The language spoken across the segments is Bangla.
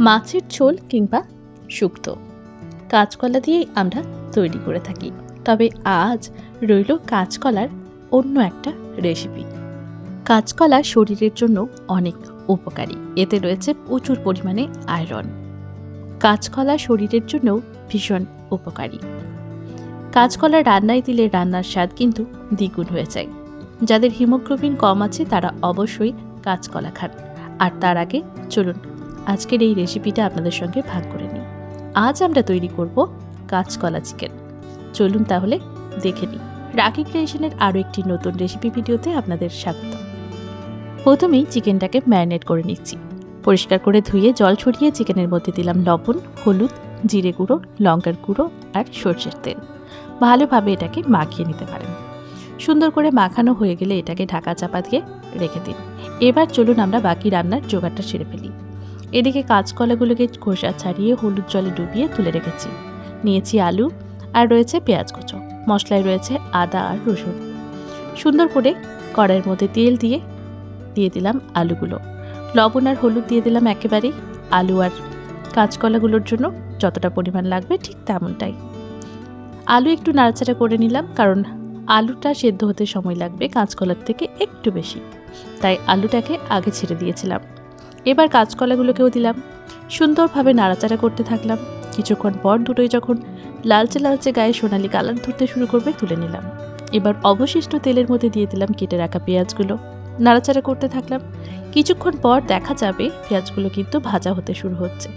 মাছের ঝোল কিংবা শুক্তো। কাঁচকলা দিয়েই আমরা তৈরি করে থাকি। তবে আজ রইল কাঁচকলার অন্য একটা রেসিপি কাঁচকলা শরীরের জন্য অনেক উপকারী। এতে রয়েছে প্রচুর পরিমাণে আয়রন কাঁচকলা শরীরের জন্যও ভীষণ উপকারী। কাঁচকলা রান্নায় দিলে রান্নার স্বাদ কিন্তু দ্বিগুণ হয়ে যায়। যাদের হিমোগ্লোবিন কম আছে তারা অবশ্যই কাঁচকলা খান। আর তার আগে চলুন আজকের এই রেসিপিটা আপনাদের সঙ্গে ভাগ করে নিই। আজ আমরা তৈরি করব কাঁচকলা চিকেন চলুন তাহলে দেখে নিই। রাখি ক্রিয়েশনের আরও একটি নতুন রেসিপি ভিডিওতে আপনাদের স্বাগত। প্রথমেই চিকেনটাকে ম্যারিনেট করে নিচ্ছি। পরিষ্কার করে ধুয়ে জল ছড়িয়ে চিকেনের মধ্যে দিলাম লবণ, হলুদ, জিরে গুঁড়ো, লঙ্কার গুঁড়ো আর সর্ষের তেল। ভালোভাবে এটাকে মাখিয়ে নিতে পারেন। সুন্দর করে মাখানো হয়ে গেলে এটাকে ঢাকা চাপা দিয়ে রেখে দিন। এবার চলুন আমরা বাকি রান্নার জোগাড়টা সেরে ফেলি। এদিকে কাঁচকলাগুলোকে খোসা ছাড়িয়ে হলুদ জলে ডুবিয়ে তুলে রেখেছি। নিয়েছি আলু আর রয়েছে পেঁয়াজ কুচো। মশলায় রয়েছে আদা আর রসুন। সুন্দর করে কড়াইয়ের মধ্যে তেল দিয়ে দিয়ে দিলাম আলুগুলো। লবণ আর হলুদ দিয়ে দিলাম একেবারেই। আলু আর কাঁচকলাগুলোর জন্য যতটা পরিমাণ লাগবে ঠিক তেমনটাই। আলু একটু নাড়াচাড়া করে নিলাম কারণ আলুটা সেদ্ধ হতে সময় লাগবে কাঁচকলার থেকে একটু বেশি। তাই আলুটাকে আগে ছেড়ে দিয়েছিলাম। এবার কাঁচকলাগুলোকেও দিলাম। সুন্দরভাবে নাড়াচাড়া করতে থাকলাম। কিছুক্ষণ পর দুটোই যখন লালচে লালচে গায়ে সোনালি কালার ধরতে শুরু করবে তুলে নিলাম। এবার অবশিষ্ট তেলের মধ্যে দিয়ে দিলাম কেটে রাখা পেঁয়াজগুলো। নাড়াচাড়া করতে থাকলাম। কিছুক্ষণ পর দেখা যাবে পেঁয়াজগুলো কিন্তু ভাজা হতে শুরু হচ্ছে।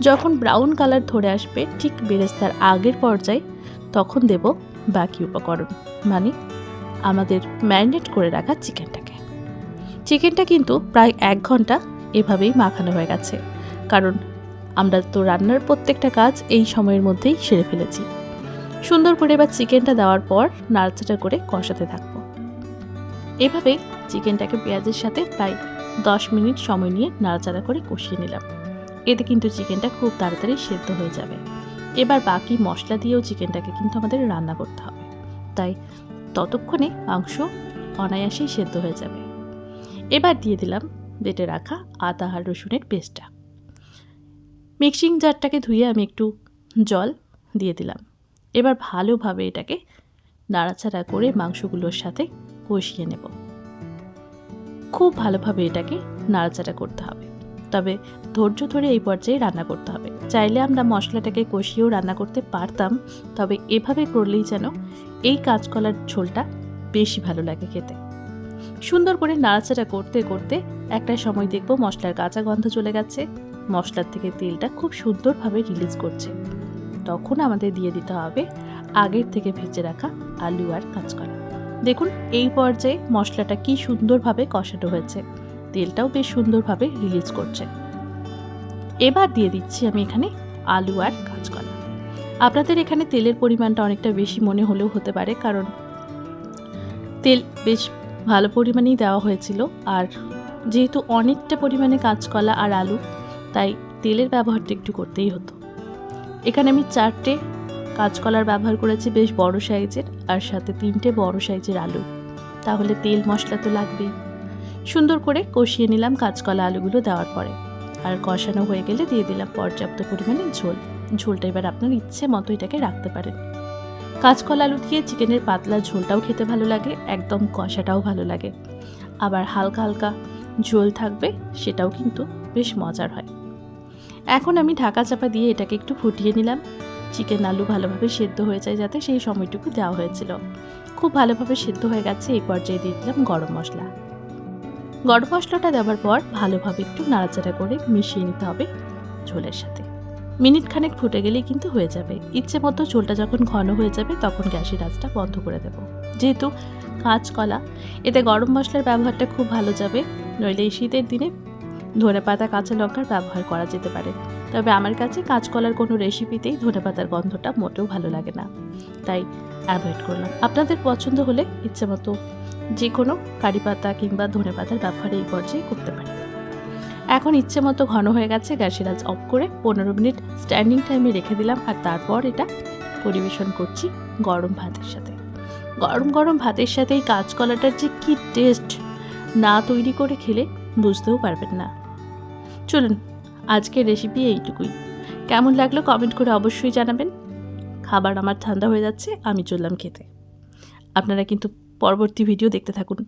যখন ব্রাউন কালার ধরে আসবে ঠিক বেরেস্তার আগের পর্যায়ে তখন দেব বাকি উপকরণ। মানে আমাদের ম্যারিনেট করে রাখা চিকেনটাকে। চিকেনটা কিন্তু প্রায় এক ঘণ্টা এভাবেই মাখানো হয়ে গেছে। কারণ আমরা তো রান্নার প্রত্যেকটা কাজ এই সময়ের মধ্যেই সেরে ফেলেছি। সুন্দর করে এবার চিকেনটা দেওয়ার পর নাড়াচাড়া করে কষাতে থাকব। এভাবে চিকেনটাকে পেঁয়াজের সাথে প্রায় দশ মিনিট সময় নিয়ে নাড়াচাড়া করে কষিয়ে নিলাম। এতে কিন্তু চিকেনটা খুব তাড়াতাড়ি সেদ্ধ হয়ে যাবে। এবার বাকি মশলা দিয়েও চিকেনটাকে কিন্তু আমাদের রান্না করতে হবে। তাই ততক্ষণে মাংস অনায়াসেই সেদ্ধ হয়ে যাবে। এবার দিয়ে দিলাম বেটে রাখা আদা আর রসুনের পেস্টটা। মিক্সিং জারটাকে ধুয়ে আমি একটু জল দিয়ে দিলাম। এবার ভালোভাবে এটাকে নাড়াচাড়া করে মাংসগুলোর সাথে কষিয়ে নেব। খুব ভালোভাবে এটাকে নাড়াচাড়া করতে হবে। তবে ধৈর্য ধরে এই পর্যায়ে রান্না করতে হবে। চাইলে আমরা মশলাটাকে কষিয়েও রান্না করতে পারতাম, তবে এভাবে করলেই যেন এই কাঁচকলার ঝোলটা বেশি ভালো লাগে খেতে। সুন্দর করে নাড়াচাড়া করতে করতে একটা সময় দেখব মশলার কাঁচা গন্ধ চলে গেছে। মশলার থেকে তেলটা খুব সুন্দরভাবে রিলিজ করছে। তখন আমাদের দিয়ে দিতে হবে আগের থেকে ভেজে রাখা আলু আর কাঁচকলা। দেখুন, এই পর্যায়ে মশলাটা কি সুন্দরভাবে কষানো হয়েছে। তেলটাও বেশ সুন্দরভাবে রিলিজ করছে। এবার দিয়ে দিচ্ছি আমি এখানে আলু আর কাঁচকলা। আপনাদের এখানে তেলের পরিমাণটা অনেকটা বেশি মনে হলেও হতে পারে, কারণ তেল বেশ ভালো পরিমাণেই দেওয়া হয়েছিল। আর যেহেতু অনেকটা পরিমাণে কাঁচকলা আর আলু, তাই তেলের ব্যবহারটা একটু করতেই হতো। এখানে আমি চারটে কাঁচকলার ব্যবহার করেছি বেশ বড় সাইজের, আর সাথে তিনটে বড় সাইজের আলু। তাহলে তেল মশলা তো লাগবেই। সুন্দর করে কষিয়ে নিলাম কাঁচকলা আলুগুলো দেওয়ার পরে। আর কষানো হয়ে গেলে দিয়ে দিলাম পর্যাপ্ত পরিমাণে ঝোল। ঝোলটা এবার আপনার ইচ্ছে মতো এটাকে রাখতে পারেন। কাঁচকলা আলু দিয়ে চিকেনের পাতলা ঝোলটাও খেতে ভালো লাগে, একদম কষাটাও ভালো লাগে। আবার হালকা হালকা ঝোল থাকবে, সেটাও কিন্তু বেশ মজার হয়। এখন আমি ঢাকা চাপা দিয়ে এটাকে একটু ফুটিয়ে নিলাম। চিকেন আলু ভালোভাবে সেদ্ধ হয়ে যায় যাতে সেই সময়টুকু দেওয়া হয়েছিল। খুব ভালোভাবে সেদ্ধ হয়ে গেছে, এই পর্যায়ে দিয়ে দিলাম গরম মশলা। গরম মশলাটা দেওয়ার পর ভালোভাবে একটু নাড়াচাড়া করে মিশিয়ে নিতে হবে ঝোলের সাথে। মিনিট খানেক ফুটে গেলেই কিন্তু হয়ে যাবে। ইচ্ছে মতো ঝোলটা যখন ঘন হয়ে যাবে, তখন গ্যাসের আঁচটা বন্ধ করে দেব। যেহেতু কাঁচকলা, এতে গরম মশলার ব্যবহারটা খুব ভালো যাবে, নইলে এই শীতের দিনে ধনে পাতা কাঁচা লঙ্কার ব্যবহার করা যেতে পারে। তবে আমার কাছে কাঁচকলার কোনো রেসিপিতেই ধনে পাতার গন্ধটা মোটেও ভালো লাগে না। তাই অ্যাভয়েড করলাম। আপনাদের পছন্দ হলে ইচ্ছে মতো যে কোনো কারি পাতা কিংবা ধনে পাতার ব্যবহার এই পর্যায়ে করতে পারি এখন ইচ্ছে মতো ঘন হয়ে গেছে, গ্যাসের আজ অফ করে পনেরো মিনিট স্ট্যান্ডিং টাইমে রেখে দিলাম আর তারপর এটা পরিবেশন করছি গরম ভাতের সাথে। গরম গরম ভাতের সাথে এই কাঁচকলাটার যে কী টেস্ট না তৈরি করে খেলে বুঝতেও পারবেন না। চলুন, আজকের রেসিপি এইটুকুই। কেমন লাগল কমেন্ট করে অবশ্যই জানাবেন। খাবার আমার ঠান্ডা হয়ে যাচ্ছে, আমি চললাম খেতে। আপনারা কিন্তু পরবর্তী ভিডিও দেখতে থাকুন।